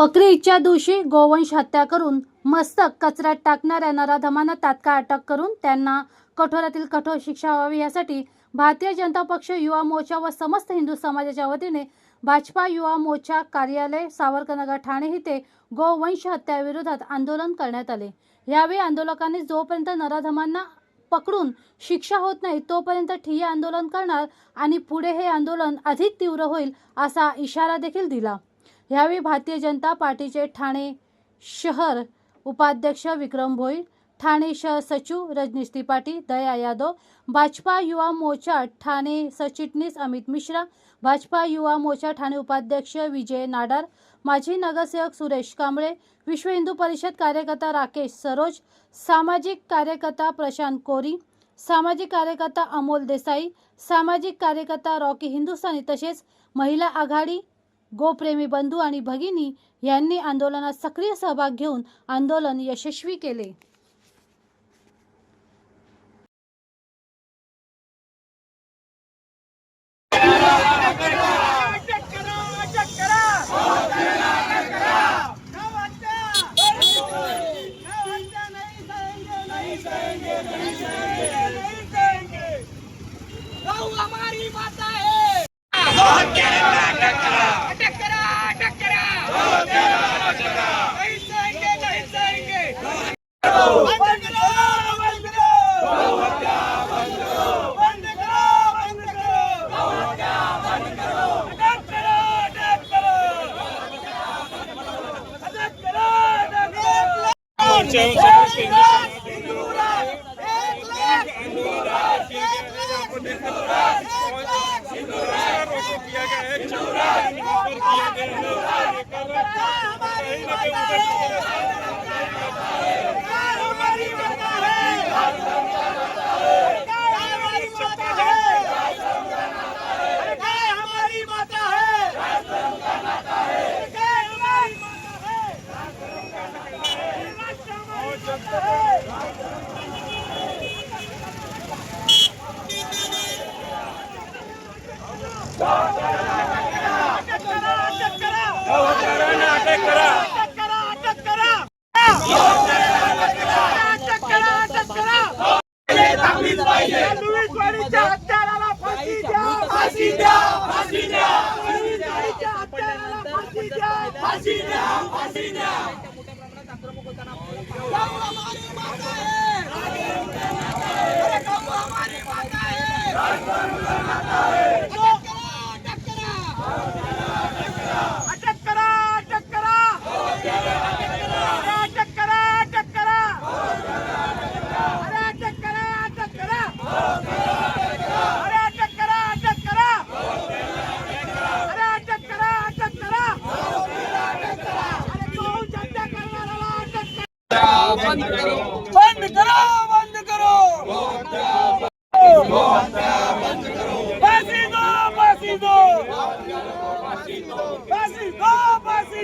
बकरी ईदच्या दिवशी गोवंश हत्या करून मस्तक कचऱ्यात टाकणाऱ्या नराधमांना तात्काळ अटक करून त्यांना कठोरातील कठोर शिक्षा व्हावी यासाठी भारतीय जनता पक्ष युवा मोर्चा व समस्त हिंदू समाजाच्या वतीने भाजपा युवा मोर्चा कार्यालय सावरकरनगर ठाणे येथे गोवंश हत्याविरोधात आंदोलन करण्यात आले. यावेळी आंदोलकांनी जोपर्यंत नराधमांना पकडून शिक्षा होत नाही तोपर्यंत ठिय्या आंदोलन करणार आणि पुढे हे आंदोलन अधिक तीव्र होईल असा इशारा देखील दिला. यावेळी भारतीय जनता पार्टीचे ठाणे शहर उपाध्यक्ष विक्रम भोई ठाणे शहर सचिव रजनीश त्रिपाठी दया यादव भाजपा युवा मोर्चा ठाणे सरचिटणीस अमित मिश्रा भाजपा युवा मोर्चा ठाणे उपाध्यक्ष विजय नाडार माजी नगरसेवक सुरेश कांबळे विश्व हिंदू परिषद कार्यकर्ता राकेश सरोज सामाजिक कार्यकर्ता प्रशांत कोरी सामाजिक कार्यकर्ता अमोल देसाई सामाजिक कार्यकर्ता रॉकी हिंदुस्थानी तसेच महिला आघाडी गोप्रेमी बंधू आणि भगिनी यांनी आंदोलनात सक्रिय सहभाग घेऊन आंदोलन यशस्वी केले. हमारी माता है करा ना हत्या ना हत्या नहीं सहेंगे नहीं सहेंगे नहीं सहेंगे नहीं सहेंगे गौ हमारी माता है अटक करा अटक करा नहीं सहेंगे नहीं सहेंगे बंद करो बंद करो बंद करो बंद करो अटक करो अटक करो अटक करो अटक करो हमारी माता है हमारी माता है अटक करा अटक करा अटक करा अटक करा अटक करा अटक करा अटक करा लुईसवाडीच्या हत्याराला फाशी द्या फाशी द्या फाशी द्या लुईसवाडीच्या हत्याराला फाशी द्या फाशी द्या फाशी द्या गौ हमारी माता है अरे गौ हमारी माता है अटक करा अटक करा अटक करा अरे अटक करा अटक करा अरे अटक करा अटक करा अरे अटक करा अटक करा अरे अटक करा अटक करा अरे गौ हत्या करणाऱ्याला अटक करा बंद करो बंद करो फांसी दो फांसी दो फांसी दो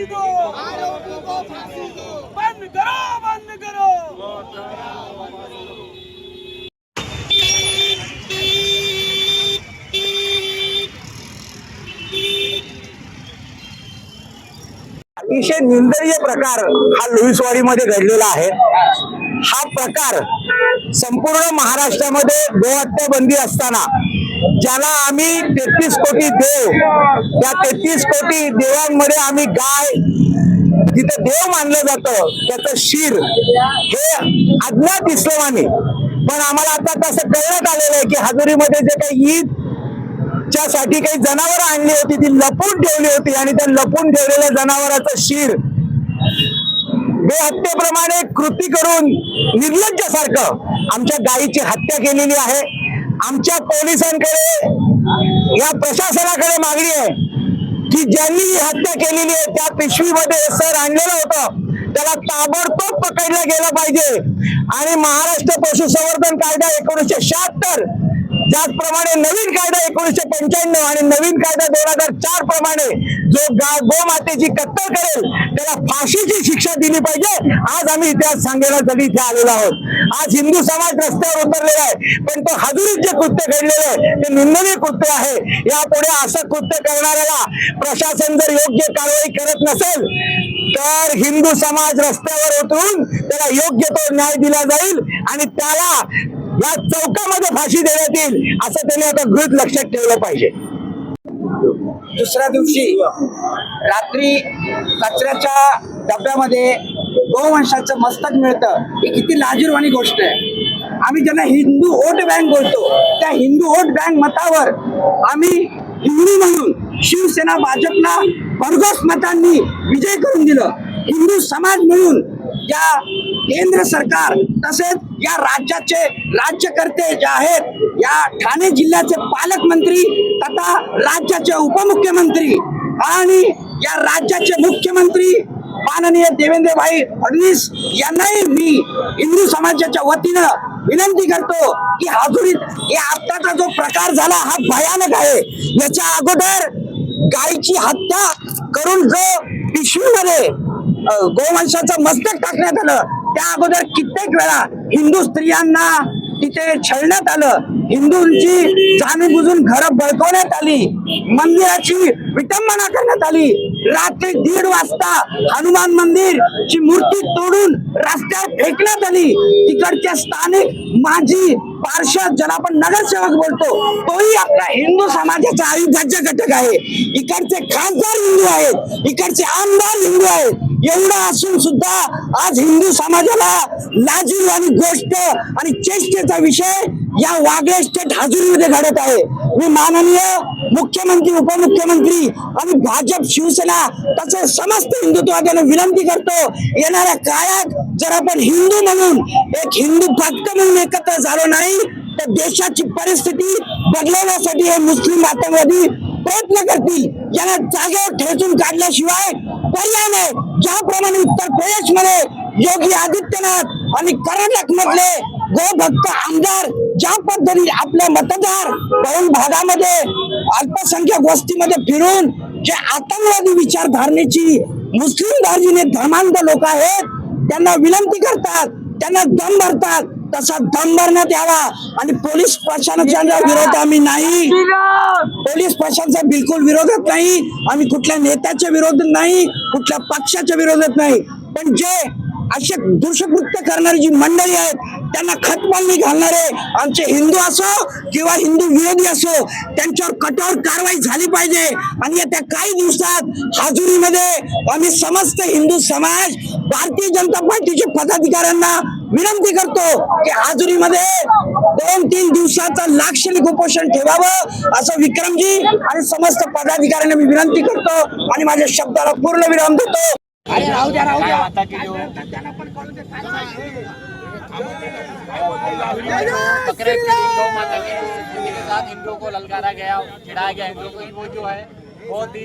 फांसी दो बंद करो बंद करो। अतिशय निंदनीय प्रकार हा लुईसवाडीमध्ये घडलेला आहे. हा प्रकार संपूर्ण महाराष्ट्रामध्ये गोहत्या बंदी असताना ज्याला आम्ही तेहतीस कोटी देव त्या तेहतीस कोटी देवांमध्ये आम्ही गाय जिथे देव मानलं जातं त्याचं शिर हे अज्ञात इस्लामाने. पण आम्हाला आता तसं कळण्यात आलेलं आहे की हजेरीमध्ये जे काही ईदसाठी काही जनावर आणली होती ती लपून ठेवली होती आणि त्या लपून ठेवलेल्या जनावराचं शिर बेहत्तेप्रमाणे कृती करून निर्लज्जासारखं आमच्या गायीची हत्या केलेली आहे. आमच्या पोलिसांकडे या प्रशासनाकडे मागणी आहे की ज्यांनी ही हत्या केलेली आहे त्या पिशवीमध्ये सर आणलेलं होतं त्याला ताबडतोब पकडलं गेलं पाहिजे. आणि महाराष्ट्र पशुसंवर्धन कायदा एकोणीसशे शहात्तर त्याचप्रमाणे नवीन कायदा एकोणीशे पंच्याण्णव आणि नवीन कायदा दोन हजार चार प्रमाणे जो गोमातेची कत्तल करेल त्याला फाशीची शिक्षा दिली पाहिजे. आज आम्ही इतिहास सांगण्यासाठी इथे आलेलो आहोत. आज हिंदू समाज रस्त्यावर उतरलेला आहे पण तो हजुरीत जे कृत्य घडलेलं आहे ते निंदनीय कृत्य आहे. यापुढे असं कृत्य करणाऱ्याला प्रशासन जर योग्य कारवाई करत नसेल तर हिंदू समाज रस्त्यावर उतरून त्याला योग्य तो न्याय दिला जाईल आणि त्याला या चौकामध्ये फाशी देण्यात येईल असं त्यांनी आता गृहित लक्षात ठेवलं पाहिजे. दुसऱ्या दिवशी रात्री कचऱ्याच्या डब्यामध्ये गोवंशाचं मस्तक मिळतं. ही किती लाजीरवाणी गोष्ट आहे. आम्ही ज्यांना हिंदू वोट बँक बोलतो त्या हिंदू वोट बँक मतावर आम्ही हिंदू म्हणून शिवसेना भाजपला भरघोस मतांनी विजय करून दिलं. हिंदू समाज म्हणून या केंद्र सरकार तसेच या राज्याचे राज्यकर्ते जे आहेत या ठाणे जिल्ह्याचे पालकमंत्री तथा राज्याचे उपमुख्यमंत्री आणि या राज्याचे मुख्यमंत्री माननीय देवेंद्रभाई फडणवीस यांनाही मी हिंदू समाजाच्या वतीनं विनंती करतो की हाजुरीत हे आत्ताचा जो प्रकार झाला हा भयानक आहे. याच्या अगोदर गायची हत्या करून जो पिशवीमध्ये गोवंशाचं मस्तक टाकण्यात आलं त्या अगोदर कित्येक वेळा हिंदू स्त्रियांना तिथे छळण्यात आलं. हिंदूंची जाणून बुजून घरं बळकवण्यात आली. मंदिराची विटंबना करण्यात आली. रात्री दीड वाजता हनुमान मंदिर ची मूर्ती तोडून रस्त्यावर फेकण्यात आली. तिकडच्या स्थानिक माजी पार्षद ज्याला आपण नगरसेवक बोलतो तोही आपला हिंदू समाजाचा अविभाज्य घटक आहे. इकडचे खासदार हिंदू आहेत. इकडचे आमदार हिंदू आहेत. एवढं असून सुद्धा आज हिंदू समाजाला लाजीरवाणी गोष्ट आणि चेष्टेचा विषय या वागळे स्टेट हाजुरीमध्ये घडत आहे. मी माननीय मुख्यमंत्री उपमुख्यमंत्री आणि भाजप शिवसेना तसेच समस्त हिंदुत्ववाद्यांना विनंती करतो येणाऱ्या काळात जर आपण हिंदू म्हणून एक हिंदू भक्त म्हणून एकत्र झालो नाही तर देशाची परिस्थिती बदलवण्यासाठी हे मुस्लिम आतंकवादी प्रयत्न करतील. यांना जागेवर ठेचून काढल्याशिवाय पर्याय नाही. ज्याप्रमाणे उत्तर प्रदेशमध्ये योगी आदित्यनाथ आणि कर्नाटक मधले गोभक्त आमदार ज्या पद्धतीने आपले मतदार बहुल भागामध्ये अल्पसंख्याक वस्तीमध्ये फिरून जे आतंकवादी विचारधारणेची मुस्लिम धार्जिने धर्मांध लोक आहेत त्यांना विनंती करतात त्यांना दम भरतात तसा दम भरण्यात यावा. आणि पोलीस प्रशासनाच्या विरोध! आम्ही नाही. पोलीस प्रशासनाच्या बिलकुल विरोधात नाही. आम्ही कुठल्या नेत्याच्या विरोधात नाही कुठल्या पक्षाच्या विरोधात नाही. पण जे असे दुष्कृत्य करणारी जी मंडळी आहेत त्यांना खतपालनी घालणारे आमचे हिंदू असो किंवा हिंदू विरोधी असो त्यांच्यावर कठोर कारवाई झाली पाहिजे. आणि येत्या काही दिवसात हाजुरीमध्ये आम्ही समस्त हिंदू समाज भारतीय जनता पार्टीच्या पदाधिकाऱ्यांना विनंती करतो की हाजुरीमध्ये दोन तीन दिवसाचं लाक्षणिक उपोषण ठेवावं असं विक्रमजी आणि समस्त पदाधिकाऱ्यांना मी विनंती करतो आणि माझ्या शब्दाला पूर्ण विराम देतो. अरे राहू द्या राहू द्या. हिंदुओं को. ललकारा गया चिढ़ाया गया हिंदुओं को वो जो है बहुत ही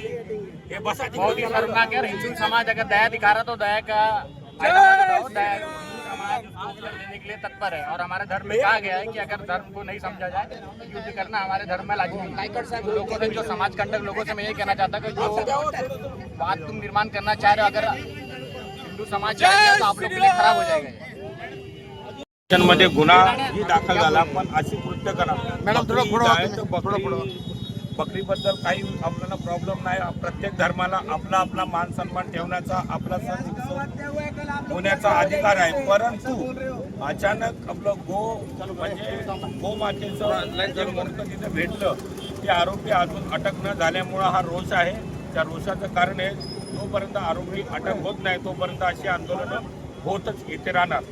बहुत ही शर्मनाक है। और हिंदू समाज अगर दया दिखा रहा तो दया का दया समाज उसको उत्तर के लिए तत्पर है। और हमारे धर्म में कहा गया है कि अगर धर्म को नहीं समझा जाए तो युद्ध करना हमारे धर्म में लाजमी लोगों से जो समाज कंटक लोगों से मैं ये कहना चाहता कि जो बात तुम निर्माण करना चाह रहे हो अगर हिंदू समाज तो आप लोग के लिए खराब हो जाएगा। मध्ये गुन्हाही दाखल झाला पण अशी कृत्य करा. मॅडम थोडं पुढं बकरी बकरीबद्दल काही आपल्याला प्रॉब्लेम नाही. प्रत्येक धर्माला आपला आपला मान सन्मान ठेवण्याचा आपला सण उत्सव होण्याचा अधिकार आहे. परंतु अचानक आपलं गो म्हणजे गोमातेचं जे मूर्त तिथे भेटलं ते आरोपी अजून अटक न झाल्यामुळं हा रोष आहे. त्या रोषाचं कारण आहे जोपर्यंत आरोपी अटक होत नाही तोपर्यंत अशी आंदोलनं होतच इथे राहणार.